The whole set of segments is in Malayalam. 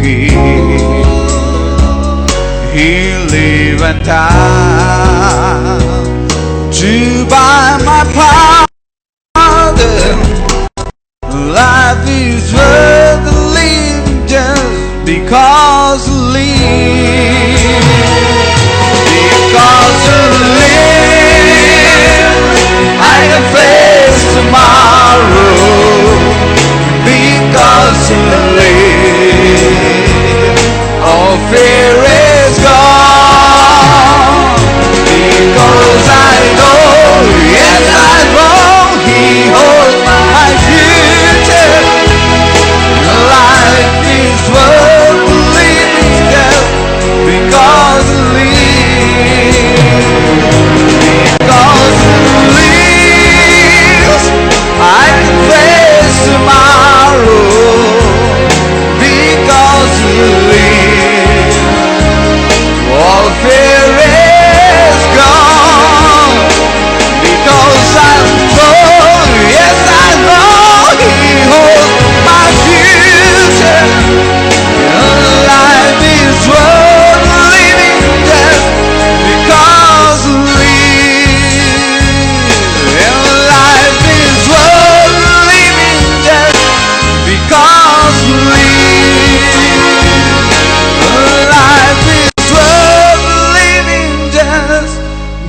forgive. He live and die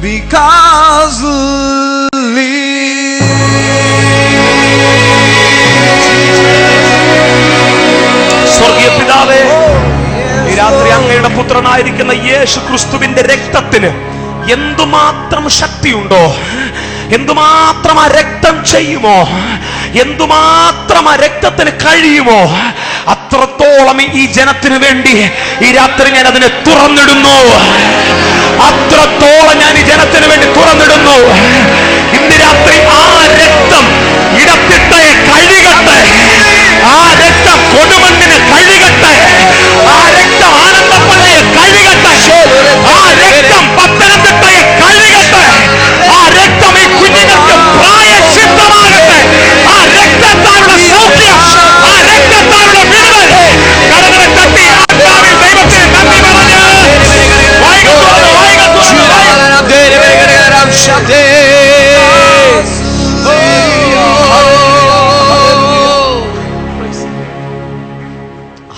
because സ്വർഗീയ പിതാവേ ഈ രാത്രി അങ്ങയുടെ പുത്രനായിരിക്കുന്ന യേശു ക്രിസ്തുവിന്റെ രക്തത്തിന് എന്തുമാത്രം ശക്തിയുണ്ടോ? എന്തുമാത്രം ആ രക്തം ചെയ്യുമോ? എന്തുമാത്രം ആ രക്തത്തിന് കഴിയുമോ? അത്രത്തോളം ഈ ജനത്തിന് വേണ്ടി ഈ രാത്രി ഞാൻ അതിനെ തുറന്നിടുന്നു. അത്രത്തോളം ഞാൻ ഈ ജനത്തിന് വേണ്ടി തുറന്നിടുന്നു. ഇന്ന് രാത്രി ആ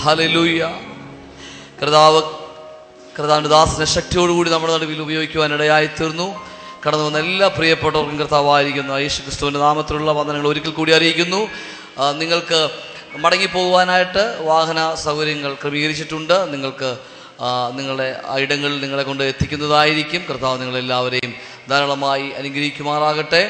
ഹലലൂയ കർത്താവ് കർത്താവിന്റെ ദാസനെ ശക്തിയോടുകൂടി നമ്മുടെ നടുവിൽ ഉപയോഗിക്കുവാനിടയായി തീർന്നു. കടന്നു വന്ന എല്ലാ പ്രിയപ്പെട്ടവർക്കും കർത്താവായിരിക്കുന്നു യേശു ക്രിസ്തുവിന്റെ നാമത്തിലുള്ള വന്ദനങ്ങൾ ഒരിക്കൽ കൂടി അറിയിക്കുന്നു. നിങ്ങൾക്ക് മടങ്ങിപ്പോകുവാനായിട്ട് വാഹന സൗകര്യങ്ങൾ ക്രമീകരിച്ചിട്ടുണ്ട്. നിങ്ങൾക്ക് നിങ്ങളുടെ ഇടങ്ങളിൽ നിങ്ങളെ കൊണ്ട് എത്തിക്കുന്നതായിരിക്കും. കർത്താവ് നിങ്ങളെല്ലാവരെയും ധാരാളമായി അനുഗ്രഹിക്കുമാറാകട്ടെ.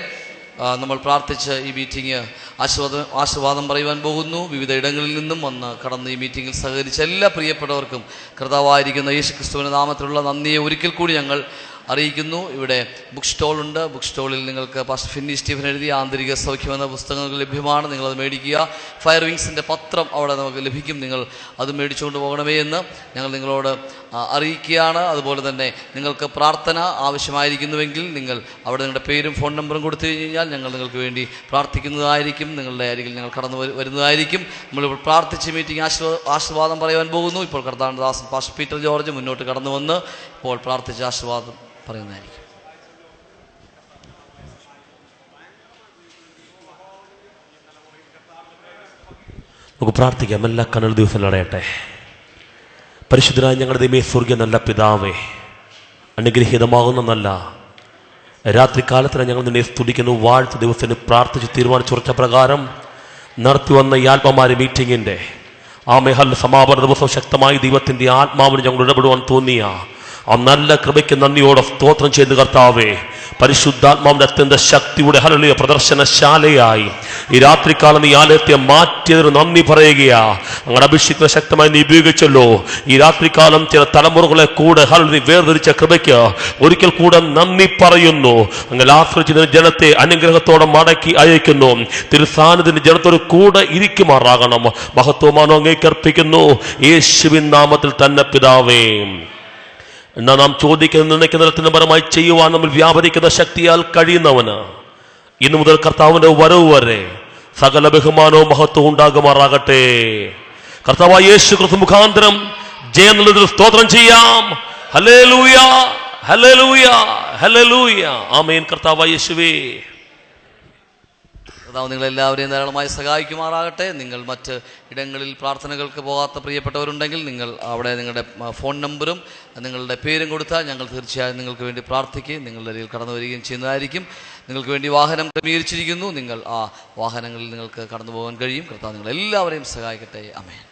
നമ്മൾ പ്രാർത്ഥിച്ച് ഈ മീറ്റിംഗ് ആശീർവാദം ആശീർവാദം പറയുവാൻ പോകുന്നു. വിവിധ ഇടങ്ങളിൽ നിന്നും വന്ന് കടന്ന് ഈ മീറ്റിംഗിൽ സഹകരിച്ച എല്ലാ പ്രിയപ്പെട്ടവർക്കും കർത്താവായിരിക്കുന്ന യേശു ക്രിസ്തുവിന്റെ നാമത്തിലുള്ള നന്ദിയെ ഒരിക്കൽ കൂടി ഞങ്ങൾ അറിയിക്കുന്നു. ഇവിടെ ബുക്ക് സ്റ്റോളുണ്ട് ബുക്ക് സ്റ്റോളിൽ നിങ്ങൾക്ക് പാസ്റ്റർ ഫിന്നി സ്റ്റീഫൻ എഴുതിയ ആന്തരിക സൗഖ്യം എന്ന പുസ്തകങ്ങൾ ലഭ്യമാണ്. നിങ്ങളത് മേടിക്കുക. ഫയർ വിങ്സിന്റെ പത്രം അവിടെ നമുക്ക് ലഭിക്കും. നിങ്ങൾ അത് മേടിച്ചുകൊണ്ട് പോകണമേ എന്ന് ഞങ്ങൾ നിങ്ങളോട് അറിയിക്കുകയാണ്. അതുപോലെ തന്നെ നിങ്ങൾക്ക് പ്രാർത്ഥന ആവശ്യമായിരിക്കുന്നുവെങ്കിൽ നിങ്ങൾ അവിടെ നിങ്ങളുടെ പേരും ഫോൺ നമ്പറും കൊടുത്തു കഴിഞ്ഞാൽ ഞങ്ങൾ നിങ്ങൾക്ക് വേണ്ടി പ്രാർത്ഥിക്കുന്നതായിരിക്കും. നിങ്ങളുടെ അരികിൽ ഞങ്ങൾ കടന്നു വരുന്നതായിരിക്കും. നമ്മളിപ്പോൾ പ്രാർത്ഥിച്ച് മീറ്റിംഗ് ആശീർവാ ആശീർവാദം പറയുവാൻ പോകുന്നു. ഇപ്പോൾ കർത്താനദാസ് പാസ്റ്റർ പീറ്റർ ജോർജ് മുന്നോട്ട് കടന്നു വന്ന് ഇപ്പോൾ പ്രാർത്ഥിച്ച് ആശീർവാദം പറയുന്നതായിരിക്കും. നമുക്ക് പ്രാർത്ഥിക്കാം. എല്ലാ കണ്ണൂർ ദിവസം അടയട്ടെ. പരിശുദ്ധനായ ഞങ്ങളുടെ ദൈവമേ സ്വർഗീയ നല്ല പിതാവേ അനുഗ്രഹീതമാകുന്ന നല്ല രാത്രി കാലത്തിന് ഞങ്ങൾ നിന്നെ സ്തുതിക്കുന്നു വാഴ്ത്ത ദിവസത്തിന് പ്രാർത്ഥിച്ച് തീരുമാനിച്ചുറച്ച പ്രകാരം നടത്തി വന്ന ഈ ആത്മമാരി മീറ്റിങ്ങിന്റെ ആ മെഹൽ സമാപന ദിവസം ശക്തമായി ദൈവത്തിന്റെ ആത്മാവിന് ഞങ്ങൾ ഇടപെടുവാൻ തോന്നിയ ആ നല്ല കൃപയ്ക്ക് നന്ദിയോടെ സ്തോത്രം ചെയ്ത് കർത്താവേ പരിശുദ്ധാത്മാവിന്റെ അത്യന്ത ശക്തിയുടെ ഹലളിയ പ്രദർശനശാലയായി. ഈ രാത്രികാലം ഈ ആലയത്തെ മാറ്റിയതിന് നന്ദി പറയുകയാ. അങ്ങനെ അഭിഷിക്കുന്ന ശക്തമായി നീ ഉപയോഗിച്ചല്ലോ. ഈ രാത്രികാലം ചില തലമുറകളെ കൂടെ ഹലി വേർതിരിച്ച കൃപയ്ക്ക് ഒരിക്കൽ കൂടെ നന്ദി പറയുന്നു. അങ്ങനെ ആശ്രയിച്ചതിന് ജനത്തെ അനുഗ്രഹത്തോടെ മടക്കി അയക്കുന്നു. തിരുസാനത്തിന് ജനത്തോട് കൂടെ ഇരിക്കുമാറാകണം. മഹത്വമാനോ അങ്ങേക്കർപ്പിക്കുന്നു യേശുവിൻ നാമത്തിൽ തന്നെ പിതാവേ. എന്നാൽ നാം ചോദിക്കുന്ന നിർണയിക്കുന്നതിന് പരമായി ചെയ്യുവാൻ നമ്മൾ വ്യാപരിക്കുന്ന ശക്തിയാൽ കഴിയുന്നവന് ഇന്നു മുതൽ കർത്താവിന്റെ വരവ് വരെ സകല ബഹുമാനവും മഹത്വവും ഉണ്ടാകുമാറാകട്ടെ. കർത്താവായ യേശു ക്രിസ്തു മുഖാന്തരം ജയം നൽകുന്നതിന് സ്തോത്രം ചെയ്യാം. ഹലേ ഹല്ലേലൂയ ഹല്ലേലൂയ ഹല്ലേലൂയ. ആമേൻ. കർത്താവായ യേശുവേ. കർത്താവ് നിങ്ങളെല്ലാവരെയും ധാരാളമായി സഹായിക്കുമാറാകട്ടെ. നിങ്ങൾ മറ്റ് ഇടങ്ങളിൽ പ്രാർത്ഥനകൾക്ക് പോകാത്ത പ്രിയപ്പെട്ടവരുണ്ടെങ്കിൽ നിങ്ങൾ അവിടെ നിങ്ങളുടെ ഫോൺ നമ്പറും നിങ്ങളുടെ പേരും കൊടുത്താൽ ഞങ്ങൾ തീർച്ചയായും നിങ്ങൾക്ക് വേണ്ടി പ്രാർത്ഥിക്കുകയും നിങ്ങളുടെ ഇടയിൽ കടന്നു വരികയും ചെയ്യുന്നതായിരിക്കും. നിങ്ങൾക്ക് വേണ്ടി വാഹനം ക്രമീകരിച്ചിരിക്കുന്നു. നിങ്ങൾ ആ വാഹനങ്ങളിൽ നിങ്ങൾക്ക് കടന്നു പോകാൻ കഴിയും. കർത്താവ് നിങ്ങളെല്ലാവരെയും സഹായിക്കട്ടെ. അമേൻ